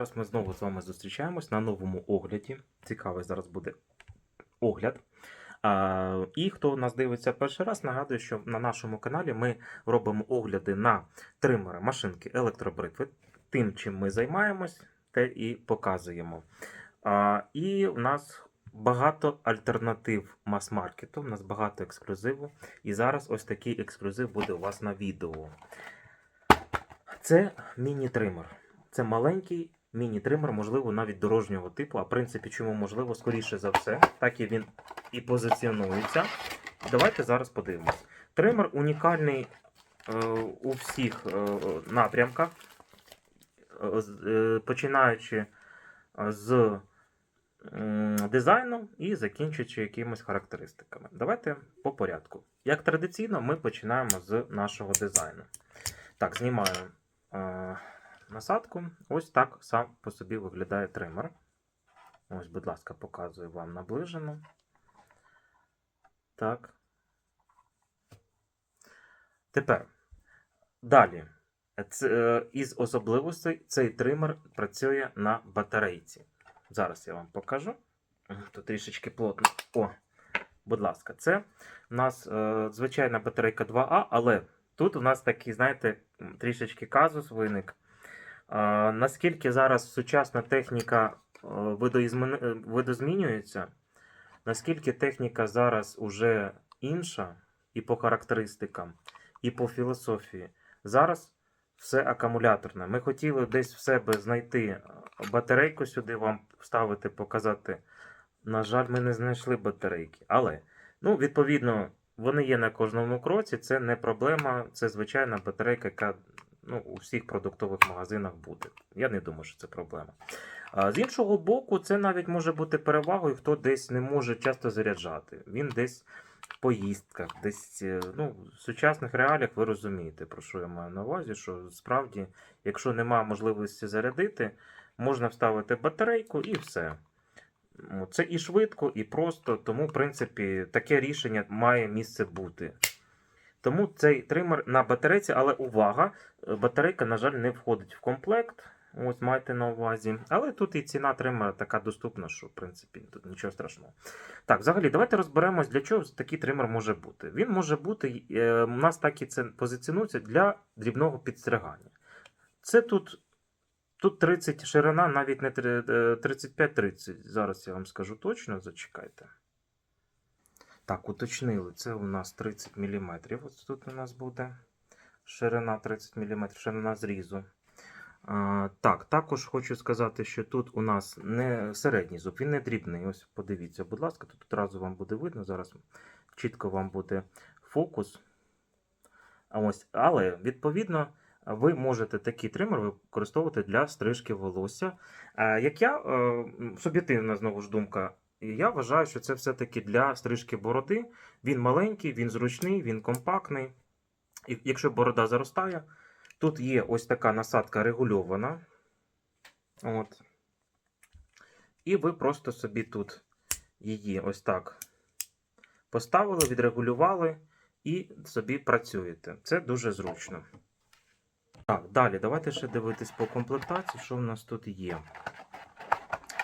Зараз ми знову з вами зустрічаємось на новому огляді. Цікавий зараз буде огляд. А, і хто нас дивиться перший раз, нагадую, що на нашому каналі ми робимо огляди на тримери машинки електробритви. Тим, чим ми займаємось, те і показуємо. А, і в нас багато альтернатив мас-маркету, у нас багато ексклюзиву. І зараз ось такий ексклюзив буде у вас на відео. Це міні-тример. Це маленький міні-тример, можливо, навіть дорожнього типу. А в принципі, чому можливо, скоріше за все, так і він і позиціонується. Давайте зараз подивимось. Тример унікальний е, у всіх е, напрямках, е, е, починаючи з м, дизайну і закінчуючи якимись характеристиками. Давайте по порядку. Як традиційно, ми починаємо з нашого дизайну. Так, знімаю е, насадку. Ось так сам по собі виглядає тример. Ось, будь ласка, показую вам наближено. Так. Тепер. Далі. Це, е, із особливостей цей тример працює на батарейці. Зараз я вам покажу. Тут трішечки плотно. О, будь ласка, це у нас е, звичайна батарейка 2А, але тут у нас такий, знаєте, трішечки казус виник. Наскільки зараз сучасна техніка е, е, видозмінюється, наскільки техніка зараз уже інша і по характеристикам, і по філософії. Зараз все акумуляторне. Ми хотіли десь в себе знайти е, батарейку сюди, вам вставити, показати. На жаль, ми не знайшли батарейки. Але, ну, відповідно, вони є на кожному кроці, це не проблема, це звичайна батарейка, яка ну, у всіх продуктових магазинах буде. Я не думаю, що це проблема. З іншого боку, це навіть може бути перевагою, хто десь не може часто заряджати. Він десь в поїздках, десь е, ну, в сучасних реаліях ви розумієте, про що я маю на увазі, що справді, якщо немає можливості зарядити, можна вставити батарейку і все. Це і швидко, і просто, тому, в принципі, таке рішення має місце бути. Тому цей тример на батарейці, але увага, е, батарейка, на жаль, не входить в комплект. Ось майте на увазі. Але тут і ціна тримера така доступна, що в принципі тут нічого страшного. Так, взагалі, давайте розберемось, для чого такий тример може бути. Він може бути, е, у нас так і це позиціонується для дрібного підстригання. Це тут, тут 30 ширина, навіть не е, 35-30. Зараз я вам скажу точно, зачекайте. Так, уточнили, це у нас 30 мм. Ось тут у нас буде ширина 30 мм, ширина зрізу. А, так, також хочу сказати, що тут у нас не середній зуб, він не дрібний. Ось подивіться, будь ласка, тут одразу вам буде видно. Зараз чітко вам буде фокус. А Ось, але відповідно. Ви можете такий тример використовувати для стрижки волосся. Е, Як я, е, суб'єктивна знову ж думка, я вважаю, що це все-таки для стрижки бороди. Він маленький, він зручний, він компактний. І якщо борода заростає, тут є ось така насадка регульована. От. І ви просто собі тут її ось так поставили, відрегулювали і собі працюєте. Це дуже зручно. Так, далі, давайте ще дивитись по комплектації, що в нас тут є.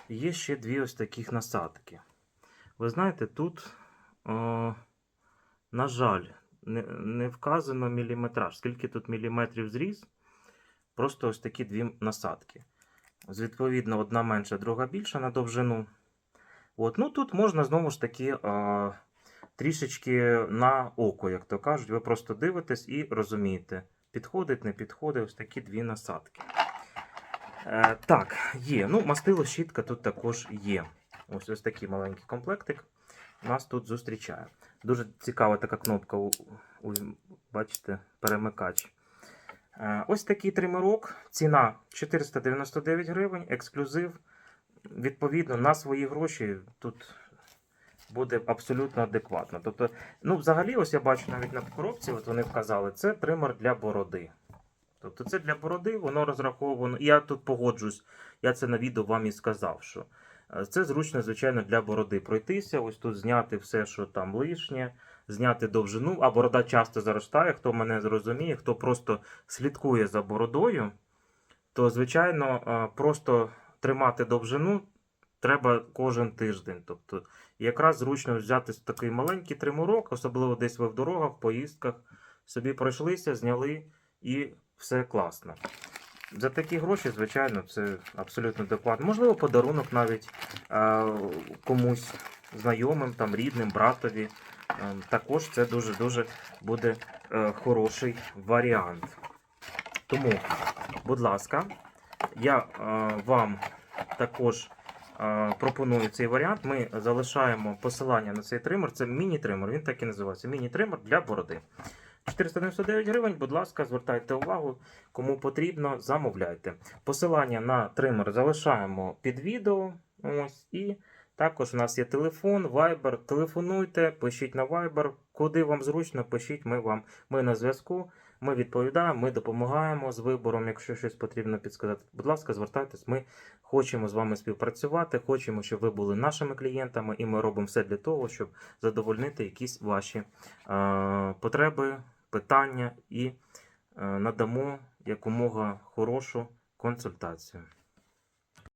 Є ще дві ось таких насадки. Ви знаєте, тут, о, на жаль, не, не вказано міліметраж. Скільки тут міліметрів зріз? Просто ось такі дві насадки. Відповідно, одна менша, друга більша на довжину. От, ну Тут можна знову ж таки а, трішечки на око, як то кажуть. Ви просто дивитесь і розумієте. Підходить, не підходить, ось такі дві насадки. Е, так, є. Ну, мастило щітка тут також є. Ось ось такий маленький комплектик нас тут зустрічає. Дуже цікава така кнопка, у, у, бачите, перемикач. Е, ось такий тримерок. Ціна 499 гривень, ексклюзив. Відповідно, на свої гроші тут буде абсолютно адекватно. Тобто, ну, взагалі, ось я бачу навіть на коробці, от вони вказали, це тример для бороди. Тобто це для бороди, воно розраховано. Я тут погоджусь, я це на відео вам і сказав, що е, це зручно, звичайно, для бороди пройтися. Ось тут зняти все, що там лишнє, зняти довжину, а борода часто заростає. Хто мене зрозуміє, хто просто слідкує за бородою, то звичайно е, просто тримати довжину треба кожен тиждень. Тобто, якраз зручно взяти такий маленький тримурок, особливо десь ви в дорогах, в поїздках, собі пройшлися, зняли і все класно. За такі гроші, звичайно, це абсолютно адекватно. Можливо, подарунок навіть е, комусь знайомим, там, рідним, братові. Е, також це дуже-дуже буде е, хороший варіант. Тому, будь ласка, я е, вам також пропоную цей варіант. Ми залишаємо посилання на цей тример. Це міні-тример, він так і називається. Міні-тример для бороди. 499 гривень, будь ласка, звертайте увагу, кому потрібно, замовляйте. Посилання на тример залишаємо під відео. Ось, і також у нас є телефон, Viber. Телефонуйте, пишіть на Viber, куди вам зручно, пишіть, ми вам. Ми на зв'язку, ми відповідаємо, ми допомагаємо з вибором, якщо щось потрібно підсказати. Будь ласка, звертайтесь, ми хочемо з вами співпрацювати, хочемо, щоб ви були нашими клієнтами, і ми робимо все для того, щоб задовольнити якісь ваші е, потреби, питання і е, надамо якомога хорошу консультацію.